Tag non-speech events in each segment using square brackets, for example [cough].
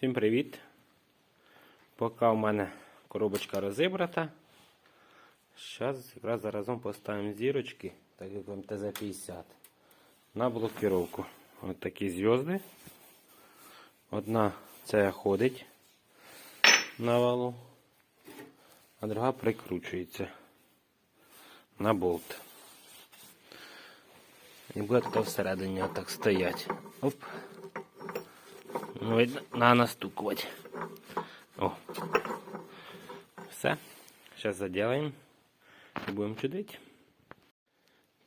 Всім привіт! Поки в мене коробочка розібрата. Зараз якраз заразом поставимо зірочки, так як в МТЗ-50 на блокировку. Ось такі зв'язки. Одна це ходить на валу, а друга прикручується на болт. І буде тут всередині отак стоять. Оп. На настукувати. О. Все. Зараз заділаємо і будемо чудити.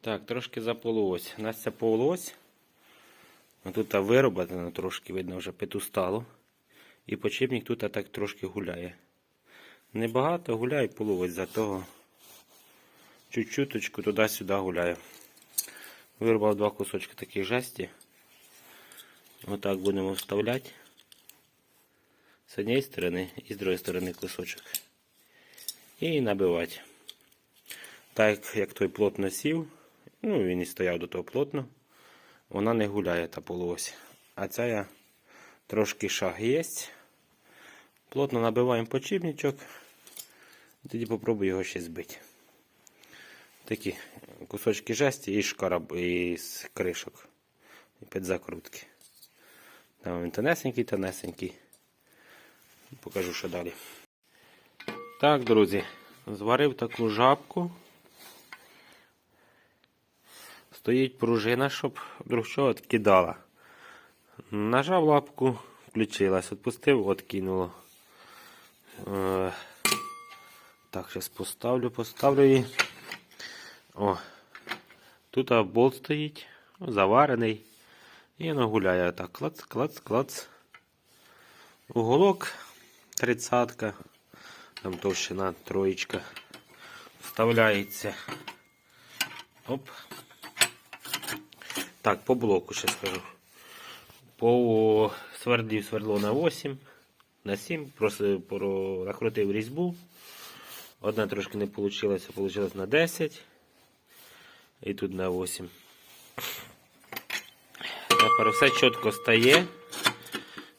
Так, трошки запололось. У нас це полось. Тут вироблено трошки, видно, вже петустало. І почепник тут так трошки гуляє. Небагато гуляє половось, зато чуть-чуточку туди-сюди гуляє. Вирубав два кусочки таких жесті. Отак будемо вставляти. З однієї сторони і з другої сторони кусочок. І набивати. Так як той плотно сів, ну він і стояв до того плотно, вона не гуляє та полуось. А ця трошки шаг є. Плотно набиваємо почіпничок. Тоді попробую його ще збити. Такі кусочки жесті і шкараб, і з кришок. І під закрутки. Там він тонесенький, тонесенький. Покажу, що далі. Так, друзі, зварив таку жабку. Стоїть пружина, щоб вдруг що відкидала. Нажав лапку, включилась, відпустив, откинуло. Е, Так, зараз поставлю, поставлю її. О, тут болт стоїть, заварений. І воно гуляє так. Клац, клац, клац. Уголок тридцатка. Там товщина троєчка. Вставляється. Оп. Так, по блоку ще скажу. По свердлів свердло на 8, на 7. Просто про- накрутив різьбу. Одна трошки не вийшла, вийшло на 10. І тут на 8. Тепер все чітко стає.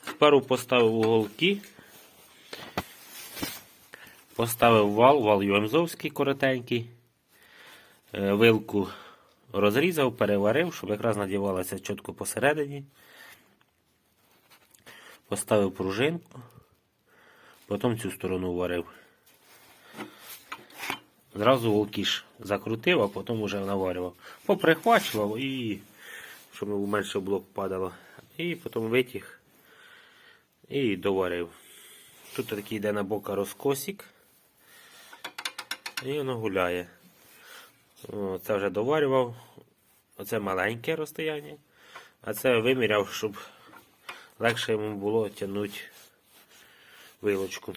Тепер поставив уголки. Поставив вал, вал Юемзовський коротенький. Е, Вилку розрізав, переварив, щоб якраз надівалася чітко посередині. Поставив пружинку. Потім цю сторону варив. Зразу волкіш закрутив, а потім вже наварював. Поприхвачував і щоб менше блок падало. І потім витяг і доварив. Тут такий йде на бока розкосик. І воно гуляє. О, Це вже доварював. Оце маленьке розстояння. А це виміряв, щоб легше йому було тягнути вилочку.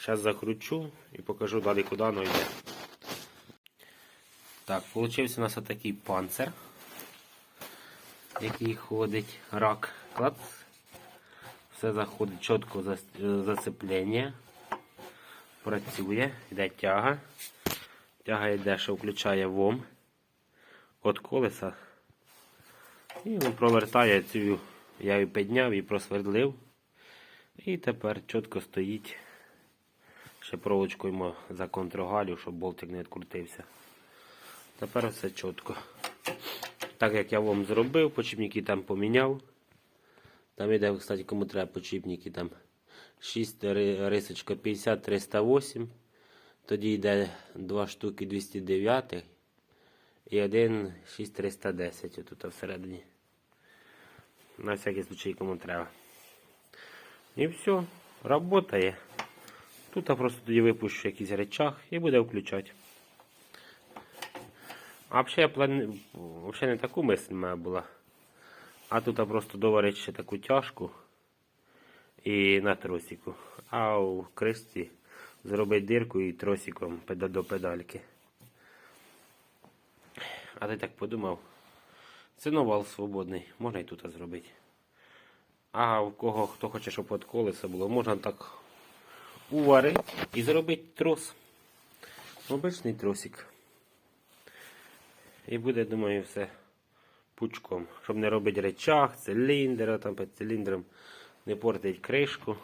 Зараз закручу і покажу далі, куди воно йде. Так, вийшов у нас отакий панцир який ходить рак. Клац. Все заходить чітко за, зацеплення. Працює, йде тяга. Тяга йде, що включає ВОМ від колеса. І він провертає цю, я її підняв і просвердлив. І тепер чітко стоїть. Ще проволочку йому за контрогалю, щоб болтик не відкрутився. Тепер все чітко. Так як я вам зробив, почіпники там поміняв. Там іде, кстати, кому треба почіпники там 6 рисочка 50 308. Тоді йде 2 штуки 209 і один 6310 тут всередині. На всякий случай кому треба. І все, працює. Тут я просто тоді випущу якийсь речах і буде включати. А взагалі я план... Вообще не таку мисль мене була. А тут просто доварити ще таку тяжку і на тросику. А у кришці зробити дирку і тросиком до педальки. А ти так подумав. Це новал свободний, можна і тут зробити. А у кого хто хоче, щоб під колесо було, можна так уварити і зробити трос. Обичний тросик. І буде, думаю, все пучком. Щоб не робити речах, циліндр, там під циліндром не портить кришку.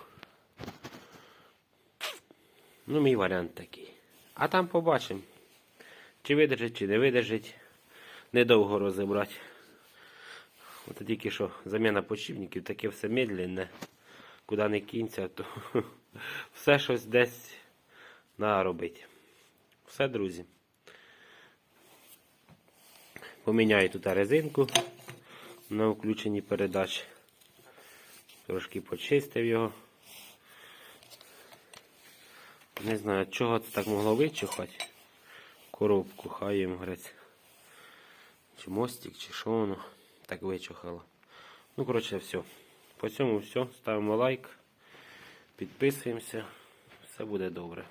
Ну, мій варіант такий. А там побачимо, чи видержить, чи не видержить. Недовго розібрати. От тільки що заміна почівників, таке все медленне. Куди не кінця, то [laughs] все щось десь наробити. Все, друзі. Поміняю тут резинку на включеній передачі. Трошки почистив його. Не знаю, чого це так могло вичухати. Коробку, хай їм грець. Чи мостик, чи що воно так вичухало. Ну, коротше, все. По цьому все. Ставимо лайк, підписуємося. Все буде добре.